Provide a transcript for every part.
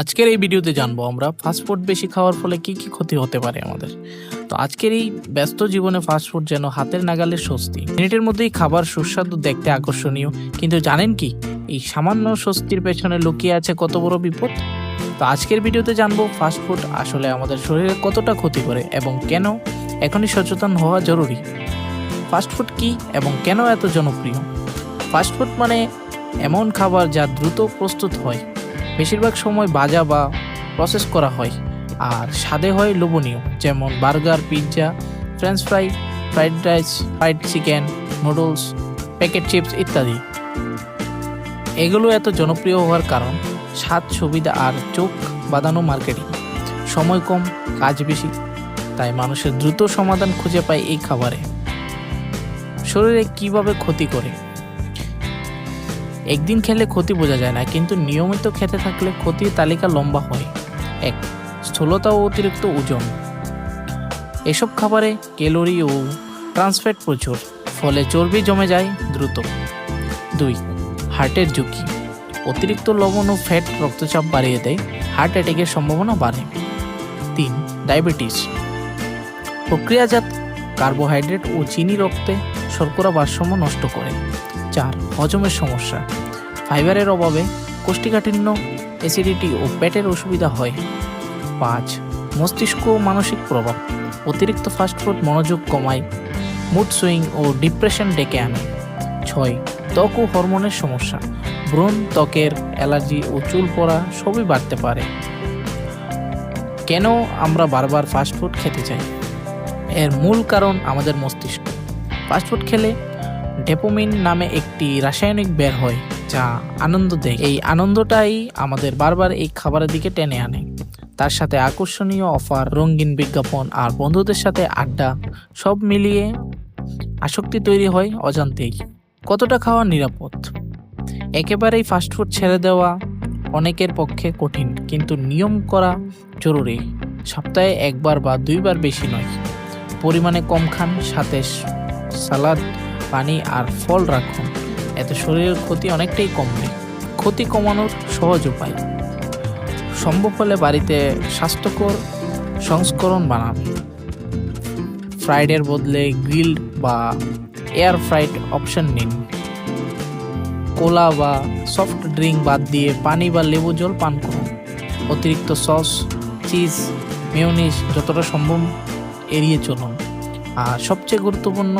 আজকের এই ভিডিওতে জানব আমরা ফাস্টফুড বেশি খাওয়ার ফলে কি কি ক্ষতি হতে পারে আমাদের। তো আজকের এই ব্যস্ত জীবনে ফাস্টফুড যেন হাতের নাগালের স্বস্তি। মিনিটের মধ্যেই খাবার সুস্বাদু দেখতে আকর্ষণীয়। কিন্তু জানেন কি, এই সামান্য স্বস্তির পেছনে লুকিয়ে আছে কত বড় বিপদ? তো আজকের ভিডিওতে জানব ফাস্টফুড আসলে আমাদের শরীরে কতটা ক্ষতি করে এবং কেন এখনই সচেতন হওয়া জরুরি। ফাস্টফুড কি এবং কেন এত জনপ্রিয়? ফাস্টফুড মানে এমন খাবার যা দ্রুত প্রস্তুত হয়। বেশিরভাগ সময় ভাজা বা প্রসেস করা হয়, আর স্বাদে হয় লোভনীয়, যেমন burger, pizza french fry fried rice fried chicken noodles packet chips ইত্যাদি। এগুলো এত জনপ্রিয় হওয়ার কারণ, স্বাদ, সুবিধা আর চোখ বাঁধানো মার্কেটিং সময় কম, কাজ বেশি, তাই মানুষের দ্রুত সমাধান খুঁজে পায় এই খাবারে। শরীরে কীভাবে ক্ষতি করে? একদিন খেলে ক্ষতি বোঝা যায় না, কিন্তু নিয়মিত খেতে থাকলে ক্ষতির তালিকা লম্বা হয়। এক, স্থূলতা ও অতিরিক্ত ওজন। এসব খাবারে ক্যালোরি ও ট্রান্সফ্যাট প্রচুর, ফলে চর্বি জমে যায় দ্রুত। দুই, হার্টের ঝুঁকি। অতিরিক্ত লবণ ও ফ্যাট রক্তচাপ বাড়িয়ে দেয়, হার্ট অ্যাটাকের সম্ভাবনা বাড়ে। তিন, ডায়াবেটিস। প্রক্রিয়াজাত কার্বোহাইড্রেট ও চিনি রক্তে শর্করা ভারসাম্য নষ্ট করে। চার, হজমের সমস্যা। ফাইবারের অভাবে কোষ্ঠীকাঠিন্য অ্যাসিডিটি ও পেটের অসুবিধা হয়। পাঁচ, মস্তিষ্ক ও মানসিক প্রভাব। অতিরিক্ত ফাস্টফুড মনোযোগ কমায় মুড সুইং ও ডিপ্রেশন ডেকে আনে। ছয়, ত্বক ও হরমোনের সমস্যা। ব্রণ, ত্বকের অ্যালার্জি ও চুল পড়া সবই বাড়তে পারে। কেন আমরা বারবার ফাস্টফুড খেতে চাই? এর মূল কারণ আমাদের মস্তিষ্ক। ফাস্টফুড খেলে ডেপোমিন নামে একটি রাসায়নিক বের হয়, যা আনন্দ দেয়। এই আনন্দটাই আমাদের বারবার এই খাবারের দিকে টেনে আনে। তার সাথে আকর্ষণীয় অফার, রঙিন বিজ্ঞাপন আর বন্ধুদের সাথে আড্ডা, সব মিলিয়ে আসক্তি তৈরি হয় অজান্তেই। কতটা খাওয়া নিরাপদ? একেবারেই ফাস্টফুড ছেড়ে দেওয়া অনেকের পক্ষে কঠিন, কিন্তু নিয়ম করা জরুরি। সপ্তাহে একবার বা দুইবার বেশি নয়। পরিমাণে কম খান, সাথে সালাদ পানি আর ফল রাখুন। এতে শরীরের ক্ষতি অনেকটাই কমবে। ক্ষতি কমানোর সহজ উপায়। সম্ভব হলে বাড়িতে স্বাস্থ্যকর সংস্করণ বানান। ফ্রাইডের বদলে গ্রিল বা এয়ার ফ্রাইড অপশন নিন। কোলা বা সফট ড্রিঙ্ক বাদ দিয়ে পানি বা লেবু জল পান করুন। অতিরিক্ত সস, চিজ, মেয়োনিজ যতটা সম্ভব এড়িয়ে চলুন। আর সবচেয়ে গুরুত্বপূর্ণ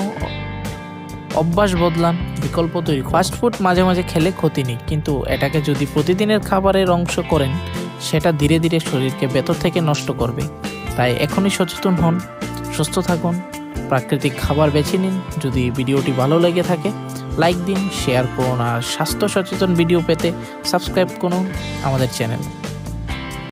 অভ্যাস বদলান, বিকল্প তৈরি ফাস্টফুড মাঝে মাঝে খেলে ক্ষতি নেই, কিন্তু এটাকে যদি প্রতিদিনের খাবারের অংশ করেন, সেটা ধীরে ধীরে শরীরকে ভেতর থেকে নষ্ট করবে। তাই এখনই সচেতন হন, সুস্থ থাকুন, প্রাকৃতিক খাবার বেছে নিন। যদি ভিডিওটি ভালো লেগে থাকে, লাইক দিন, শেয়ার করুন, আর স্বাস্থ্য সচেতন ভিডিও পেতে সাবস্ক্রাইব করুন আমাদের চ্যানেল।